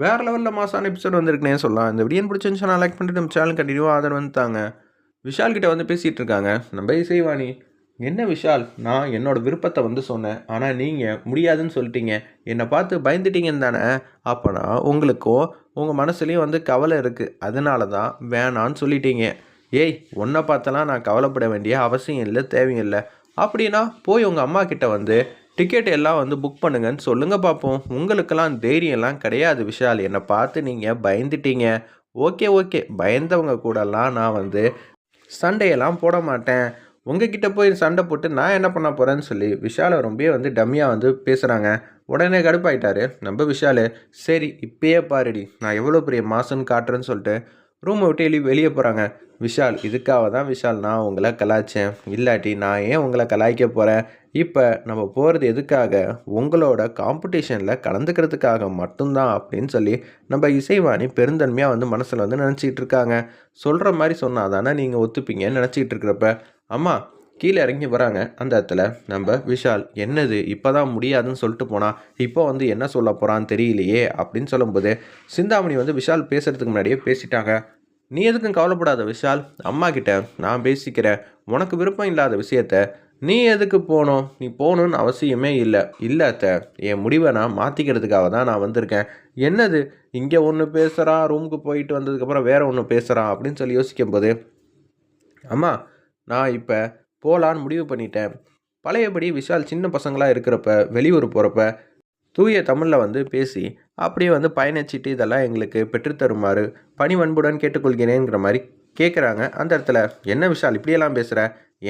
வேறு லெவலில் மாசான எபிசோட் வந்திருக்குனே சொல்லலாம். இந்த வீடியோ பிடிச்சிருந்துச்சுன்னா லைக் பண்ணிட்டு நம்ம சேனல் கண்டினியூவாக ஆதரவு வந்துட்டாங்க. விஷால் கிட்ட வந்து பேசிகிட்டு இருக்காங்க. நம்ம இசைவாணி என்ன விஷால்? நான் என்னோடய விருப்பத்தை வந்து சொன்னேன். ஆனால் நீங்கள் முடியாதுன்னு சொல்லிட்டீங்க. என்னை பார்த்து பயந்துட்டீங்கன்னு தானே? அப்போனா உங்களுக்கும் உங்கள் மனசுலேயும் வந்து கவலை இருக்குது அதனால தான் வேணான்னு சொல்லிட்டீங்க. ஏய் உன்னை பார்த்தலாம் நான் கவலைப்பட வேண்டிய அவசியம் இல்லை தேவையில்லை. அப்படின்னா போய் உங்கள் அம்மா கிட்ட வந்து டிக்கெட் எல்லாம் வந்து புக் பண்ணுங்கன்னு சொல்லுங்க பார்ப்போம் உங்களுக்கெல்லாம் தைரியம்லாம் கிடையாது விஷால். என்னை பார்த்து நீங்கள் பயந்துட்டீங்க. Okay okay. பயந்தவங்க கூடலாம் நான் வந்து சண்டையெல்லாம் போட மாட்டேன். உங்ககிட்ட போய் சண்டை போட்டு நான் என்ன பண்ண போகிறேன்னு சொல்லி விஷாலை ரொம்ப வந்து டம்மியாக வந்து பேசுகிறாங்க உடனே கடுப்பாயிட்டாரு. நம்ம விஷாலு சரி இப்பயே பாருடி. நான் எவ்வளோ பெரிய மாசுன்னு காட்டுறேன்னு சொல்லிட்டு ரூமை விட்டு வெளியே வெளியே போகிறாங்க விஷால் இதுக்காக தான் விஷால் நான் உங்களை கலாய்ச்சேன். இல்லாட்டி நான் ஏன் உங்களை கலாய்க்க போகிறேன் இப்போ நம்ம போகிறது எதுக்காக? உங்களோட காம்படிஷனில் கலந்துக்கிறதுக்காக மட்டும்தான் அப்படின்னு சொல்லி நம்ம இசைவாணி பெருந்தன்மையாக வந்து மனசில் வந்து நினச்சிக்கிட்டு இருக்காங்க. சொல்கிற மாதிரி சொன்னால் தானே நீங்கள் ஒத்துப்பீங்கன்னு நினச்சிக்கிட்டு இருக்கிறப்ப. அம்மா கீழே இறங்கி வராங்க. அந்த இடத்துல நம்ம விஷால் என்னது? இப்போ தான் முடியாதுன்னு சொல்லிட்டு போனால் இப்போ வந்து என்ன சொல்ல போகிறான்னு தெரியலையே அப்படின்னு சொல்லும்போது சிந்தாமணி வந்து விஷால் பேசுகிறதுக்கு முன்னாடியே பேசிட்டாங்க. நீ எதுக்கும் கவலைப்படாத விஷால். அம்மா கிட்ட நான் பேசிக்கிறேன். உனக்கு விருப்பம் இல்லாத விஷயத்த நீ எதுக்கு போகணும்? நீ போகணுன்னு அவசியமே இல்லை. இல்லை அத்த. என் முடிவை நான் மாற்றிக்கிறதுக்காக தான் நான் வந்திருக்கேன். என்னது? இங்கே ஒன்று பேசுகிறான் ரூமுக்கு போயிட்டு வந்ததுக்கப்புறம் வேறு ஒன்று பேசுகிறான் அப்படின்னு சொல்லி யோசிக்கும்போது அம்மா நான் இப்போ போகலான்னு முடிவு பண்ணிட்டேன். பழையபடி விஷால் சின்ன பசங்களாக இருக்கிறப்ப வெளியூர் போகிறப்ப தூய தமிழில் வந்து பேசி அப்படியே வந்து பயணச்சீட்டு இதெல்லாம் எங்களுக்கு பெற்றுத்தருமாறு பணிவன்புடன் கேட்டுக்கொள்கிறேங்கிற மாதிரி கேட்குறாங்க அந்த இடத்துல என்ன விஷால் இப்படியெல்லாம் பேசுகிற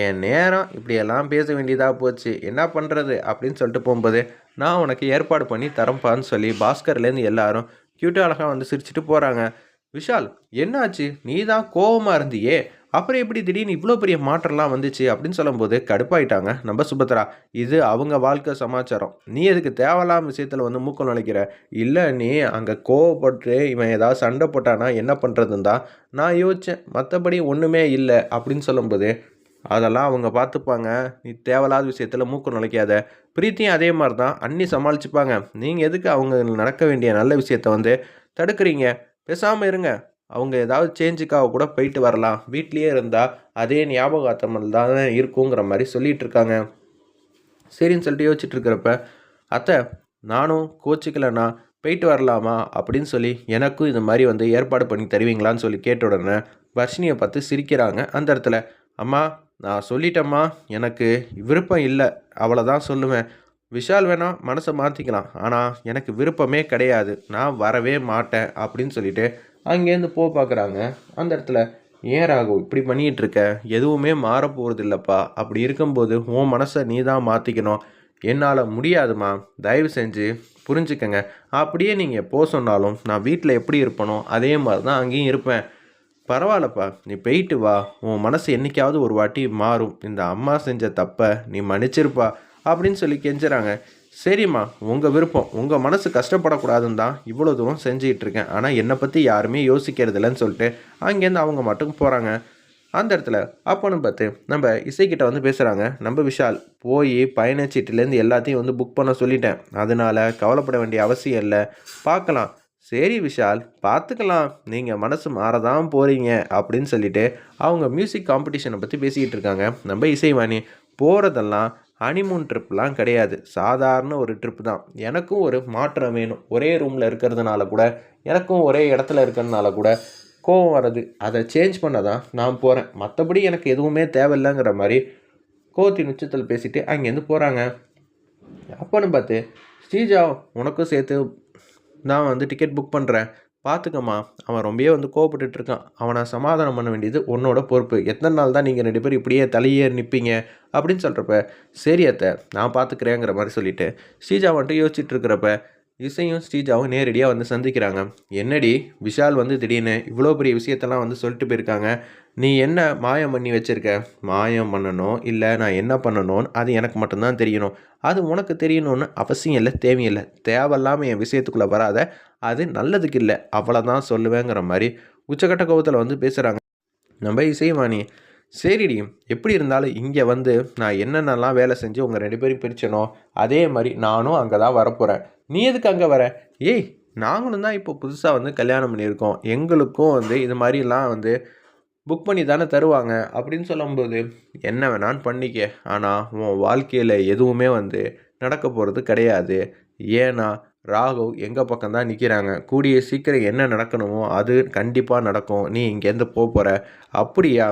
என் நேரம் இப்படியெல்லாம் பேச வேண்டியதாக போச்சு. என்ன பண்ணுறது அப்படின்னு சொல்லிட்டு போகும்போது நான் உனக்கு ஏற்பாடு பண்ணி தரம்பான்னு சொல்லி பாஸ்கர்லேருந்து எல்லாரும் க்யூட்டாக அழகாக வந்து சிரிச்சுட்டு போகிறாங்க விஷால் என்னாச்சு? நீ தான் கோவமாக இருந்தியே. அப்புறம் எப்படி திடீர்னு இவ்வளோ பெரிய மாற்றம்லாம் வந்துச்சு அப்படின்னு சொல்லும்போது கடுப்பாயிட்டாங்க. நம்ம சுபத்ரா இது அவங்க வாழ்க்கை சமாச்சாரம். நீ எதுக்கு தேவையில்லாம விஷயத்தில் வந்து மூக்கம் நுழைக்கிற? இல்லை நீ அங்கே கோவப்பட்டு இவன் ஏதாவது சண்டை போட்டானா என்ன பண்ணுறதுன்னு தான் நான் யோசித்தேன் மற்றபடி ஒன்றுமே இல்லை அப்படின்னு சொல்லும்போது அதெல்லாம் அவங்க பார்த்துப்பாங்க. நீ தேவையில்லாத விஷயத்தில் மூக்கம் நுழைக்காத. பிரீத்தியும் அதே மாதிரி தான். அண்ணி சமாளிச்சுப்பாங்க. நீங்கள் எதுக்கு அவங்க நடக்க வேண்டிய நல்ல விஷயத்த வந்து தடுக்கிறீங்க? பேசாமல் இருங்க. அவங்க ஏதாவது சேஞ்சுக்காக கூட போயிட்டு வரலாம். வீட்லேயே இருந்தால் அதே ஞாபகார்த்தம் தான் இருக்குங்கிற மாதிரி சொல்லிகிட்டு இருக்காங்க. சரின்னு சொல்லிட்டு யோசிச்சுட்ருக்கிறப்ப அத்தை நானும் கோச்சிக்கலைண்ணா போயிட்டு வரலாமா? அப்படின்னு சொல்லி எனக்கும் இது மாதிரி வந்து ஏற்பாடு பண்ணி தருவீங்களான்னு சொல்லி கேட்ட உடனே வர்ஷினியை பார்த்து சிரிக்கிறாங்க அந்த இடத்துல. அம்மா நான் சொல்லிட்டேம்மா எனக்கு விருப்பம் இல்லை. அவ்வளோதான் சொல்லுவேன். விஷால் வேணால் மனசை மாற்றிக்கலாம் ஆனால் எனக்கு விருப்பமே கிடையாது. நான் வரவே மாட்டேன் அப்படின்னு சொல்லிட்டு அங்கேருந்து போ பார்க்குறாங்க. அந்த இடத்துல ஏன் ராகு இப்படி பண்ணிகிட்டு இருக்க எதுவுமே மாற இல்லைப்பா அப்படி இருக்கும்போது உன் மனசை நீ தான் மாற்றிக்கணும் என்னால் முடியாதுமா தயவு செஞ்சு புரிஞ்சுக்கங்க. அப்படியே நீங்கள் போக சொன்னாலும் நான் வீட்டில் எப்படி இருப்பனோ அதே மாதிரி தான் அங்கேயும் இருப்பேன். பரவாயில்லப்பா. நீ போயிட்டு வா. உன் மனசு என்றைக்காவது ஒரு வாட்டி மாறும். இந்த அம்மா செஞ்ச தப்பை நீ மன்னிச்சிருப்பா. அப்படின்னு சொல்லி கெஞ்சுறாங்க. சரிம்மா உங்கள் விருப்பம். உங்கள் மனசு கஷ்டப்படக்கூடாதுன்னு தான் இவ்வளோ தூரம் செஞ்சுக்கிட்டு இருக்கேன். ஆனால் என்னை பற்றி யாருமே யோசிக்கிறது இல்லைன்னு சொல்லிட்டு அங்கேருந்து அவங்க மட்டும் போகிறாங்க அந்த இடத்துல அப்போன்னு பார்த்து நம்ம இசைக்கிட்ட வந்து பேசுகிறாங்க நம்ம விஷால் போய் பயணச்சீட்டுலேருந்து எல்லாத்தையும் வந்து புக் பண்ண சொல்லிட்டேன். அதனால் கவலைப்பட வேண்டிய அவசியம் இல்லை. பார்க்கலாம். சரி விஷால் பார்த்துக்கலாம். நீங்கள் மனசு மாறதான் போகிறீங்க அப்படின்னு சொல்லிட்டு அவங்க மியூசிக் காம்படிஷனை பற்றி பேசிக்கிட்டு இருக்காங்க. நம்ம இசைவாணி போகிறதெல்லாம் ஹனிமூன் ட்ரிப்லாம் கிடையாது. சாதாரண ஒரு ட்ரிப் தான். எனக்கும் ஒரு மாற்றம் வேணும். ஒரே ரூமில் இருக்கிறதுனால கூட எனக்கும் ஒரே இடத்துல இருக்கிறதுனால கூட கோவம் வர்றது அதை சேஞ்ச் பண்ண தான் நான் போகிறேன் மற்றபடி எனக்கு எதுவுமே தேவையில்லைங்கிற மாதிரி கோவத்தின் உச்சத்தில் பேசிட்டு அங்கேருந்து போகிறாங்க அப்போன்னு பார்த்து ஸ்ரீஜா உனக்கும் சேர்த்து நான் வந்து டிக்கெட் புக் பண்ணுறேன் பார்த்துக்கம்மா அவன் ரொம்பவே வந்து கோவப்பட்டுட்டு இருக்கான் அவனை சமாதானம் பண்ண வேண்டியது உன்னோட பொறுப்பு. எத்தனை நாள் தான் நீங்கள் ரெண்டு பேரும் இப்படியே தலையே நிற்பீங்க அப்படின்னு சொல்கிறப்ப சரி அத்தை நான் பார்த்துக்கிறேங்கிற மாதிரி சொல்லிவிட்டு ஸ்ரீஜா வந்துட்டு யோசிச்சுட்டு இருக்கிறப்ப இசையும் ஸ்ரீஜாவும் நேரடியாக வந்து சந்திக்கிறாங்க. என்னடி? விஷால் வந்து திடீர்னு இவ்வளோ பெரிய விஷயத்தெல்லாம் வந்து சொல்லிட்டு போயிருக்காங்க. நீ என்ன மாயம் பண்ணி வச்சுருக்க? மாயம் பண்ணணும் இல்லை நான் என்ன பண்ணணும்னு அது எனக்கு மட்டும்தான் தெரியணும். அது உனக்கு தெரியணும்னு அவசியம் இல்லை தேவையில்லை. தேவையில்லாமல் என் விஷயத்துக்குள்ளே வராத. அது நல்லதுக்கு இல்லை. அவ்வளோதான் சொல்லுவேங்கிற மாதிரி உச்சக்கட்ட கோபத்தில் வந்து பேசுகிறாங்க நம்ம இசைவாணி சரிடி எப்படி இருந்தாலும் இங்கே வந்து நான் என்னென்னலாம் வேலை செஞ்சு உங்கள் ரெண்டு பேரும் பிரிச்சனோ அதே மாதிரி நானும் அங்கே தான் வரப்போகிறேன் நீ எதுக்கு அங்கே வர? ஏய் நாங்களும் தான் இப்போ புதுசாக வந்து கல்யாணம் பண்ணியிருக்கோம். எங்களுக்கும் வந்து இது மாதிரிலாம் வந்து புக் பண்ணி தானே தருவாங்க அப்படின்னு சொல்லும்போது என்ன வேணான்னு பண்ணிக்க. ஆனால் உன் வாழ்க்கையில் எதுவுமே வந்து நடக்க போகிறது கிடையாது. ஏன்னா ராகவ் எங்கள் பக்கம் தான் நிற்கிறாங்க கூடிய சீக்கிரம் என்ன நடக்கணுமோ அது கண்டிப்பாக நடக்கும். நீ இங்கேருந்து போக போகிற அப்படியா?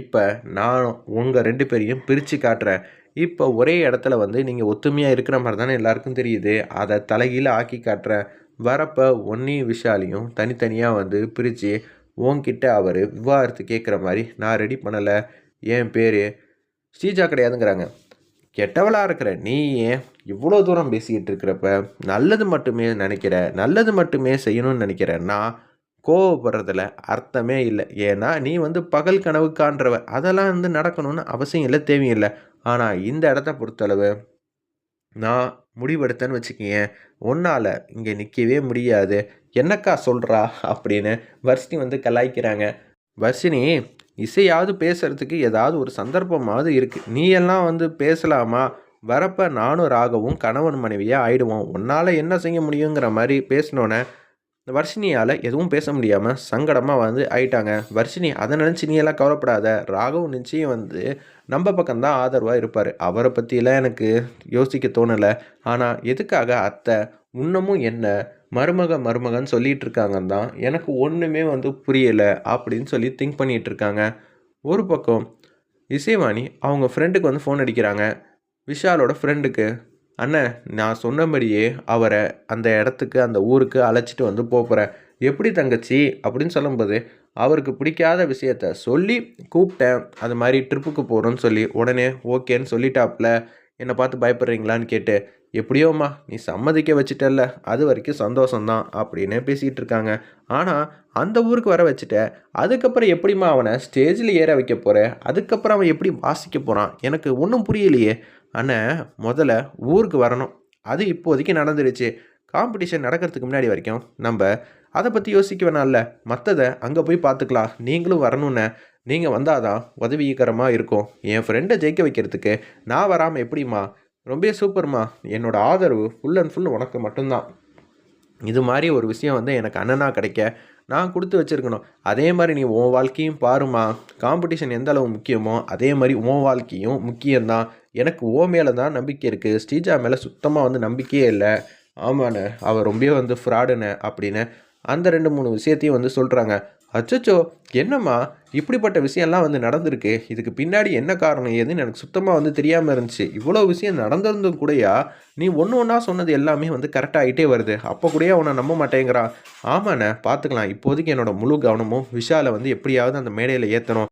இப்போ நான் உங்கள் ரெண்டு பேரையும் பிரித்து காட்டுறேன். இப்போ ஒரே இடத்துல வந்து நீங்கள் ஒத்துமையாக இருக்கிற மாதிரி தானே எல்லாருக்கும் தெரியுது. அதை தலைகீழ ஆக்கி காட்டுறேன். வரப்போ ஒன்றையும் விஷாலையும் தனித்தனியாக வந்து பிரித்து உன்கிட்ட அவர் விவாகரத்து கேட்குற மாதிரி நான் ரெடி பண்ணலை. என் பேர் ஸ்ரீஜா கிடையாதுங்கிறாங்க. கெட்டவளாக இருக்கிற நீ ஏன் இவ்வளோ தூரம் பேசிக்கிட்டு இருக்கிறப்ப நல்லது மட்டுமே நினைக்கிற நல்லது மட்டுமே செய்யணும்னு நினைக்கிற நான் கோவப்படுறதுல அர்த்தமே இல்லை. ஏன்னா நீ வந்து பகல் கனவு காண்றவ. அதெல்லாம் வந்து நடக்கணும்னு அவசியம் இல்லை தேவையில்லை ஆனால் இந்த இடத்த பொறுத்தளவு நான் முடிவெடுத்தேன்னு வச்சுக்கேன் உன்னால் இங்கே நிற்கவே முடியாது. என்னக்கா சொல்கிறா அப்படின்னு வர்ஷினி வந்து கலாய்க்கிறாங்க. வர்ஷினி இசையாவது பேசுகிறதுக்கு ஏதாவது ஒரு சந்தர்ப்பமாவது இருக்குது நீ எல்லாம் வந்து பேசலாமா? வரப்போ நானும் ராகவும் கணவன் மனைவியாக ஆயிடுவோம். உன்னால் என்ன செய்ய முடியுங்கிற மாதிரி பேசினோன்னே இந்த வர்ஷினியால் எதுவும் பேச முடியாமல் சங்கடமாக வந்து ஆயிட்டாங்க. வர்ஷினி அதை நினச்சி நீ எல்லாம் கவலைப்படாத. ராகவ் நிச்சயம் வந்து நம்ம பக்கம்தான் ஆதரவாக இருப்பார். அவரை பற்றியெல்லாம் எனக்கு யோசிக்க தோணலை. ஆனால் எதுக்காக அத்தை இன்னமும் என்ன மருமக மருமகன் சொல்லிகிட்டு இருக்காங்கன்னு தான் எனக்கு ஒன்றுமே வந்து புரியலை அப்படின்னு சொல்லி திங்க் பண்ணிகிட்டு இருக்காங்க. ஒரு பக்கம் இசைவாணி அவங்க ஃப்ரெண்டுக்கு வந்து ஃபோன் அடிக்கிறாங்க. விஷாலோட ஃப்ரெண்டுக்கு அண்ணன் நான் சொன்னபடியே அவரை அந்த இடத்துக்கு அந்த ஊருக்கு அழைச்சிட்டு வந்து போகிறேன் எப்படி தங்கச்சி? அப்படின்னு சொல்லும்போது அவருக்கு பிடிக்காத விஷயத்த சொல்லி கூப்பிட்டேன். அது மாதிரி ட்ரிப்புக்கு போகிறோன்னு சொல்லி உடனே ஓகேன்னு சொல்லிட்டாப்புல என்னை பார்த்து பயப்படுறீங்களான்னு கேட்டு எப்படியோம்மா நீ சம்மதிக்க வச்சுட்டல்ல. அது வரைக்கும் சந்தோஷம்தான் அப்படின்னு பேசிக்கிட்டு இருக்காங்க. ஆனால் அந்த ஊருக்கு வர வச்சுட்ட அதுக்கப்புறம் எப்படிம்மா அவனை ஸ்டேஜில் ஏற வைக்க போகிற அதுக்கப்புறம் அவன் எப்படி வாசிக்க போகிறான் எனக்கு ஒன்றும் புரியலையே. ஆனால் முதல்ல ஊருக்கு வரணும். அது இப்போதைக்கு நடந்துருச்சு காம்படிஷன் நடக்கிறதுக்கு முன்னாடி வரைக்கும் நம்ம அதை பற்றி யோசிக்க வேணாம்ல. மற்றதை அங்கே போய் பார்த்துக்கலாம் நீங்களும் வரணுன்னு நீங்கள் வந்தால் தான் உதவிகரமாக இருக்கும். என் ஃப்ரெண்டை ஜெயிக்க வைக்கிறதுக்கு நான் வராமல் எப்படிம்மா? ரொம்ப சூப்பர்மா என்னோட ஆதரவு ஃபுல் அண்ட் ஃபுல் உனக்கு மட்டும்தான். இது மாதிரி ஒரு விஷயம் வந்து எனக்கு அண்ணனாக கிடைக்க நான் கொடுத்து வச்சுருக்கணும். அதே மாதிரி நீ உன் வாழ்க்கையும் பாருமா காம்படிஷன் எந்த அளவு முக்கியமோ அதே மாதிரி உன் வாழ்க்கையும் முக்கியம்தான். எனக்கு ஓ மேலே தான் நம்பிக்கை இருக்குது ஸ்ரீஜா மேலே சுத்தமாக வந்து நம்பிக்கையே இல்லை. ஆமாண்ணே அவள் ரொம்பவே வந்து ஃப்ராடுண்ணே அப்படின்னு அந்த ரெண்டு மூணு விஷயத்தையும் வந்து சொல்கிறாங்க அச்சச்சோ என்னம்மா? இப்படிப்பட்ட விஷயம்லாம் வந்து நடந்திருக்கு. இதுக்கு பின்னாடி என்ன காரணம் ஏதுன்னு எனக்கு சுத்தமாக வந்து தெரியாமல் இருந்துச்சு. இவ்வளோ விஷயம் நடந்திருந்தும் கூடயா? நீ ஒன்று ஒன்றா சொன்னது எல்லாமே வந்து கரெக்டாக ஆகிட்டே வருது. அப்போ கூடயே அவனை நம்ப மாட்டேங்கிறான். ஆமாண்ணே பார்த்துக்கலாம் இப்போதைக்கு என்னோடய முழு கவனமும் விஷாலை வந்து எப்படியாவது அந்த மேடையில் ஏற்றணும்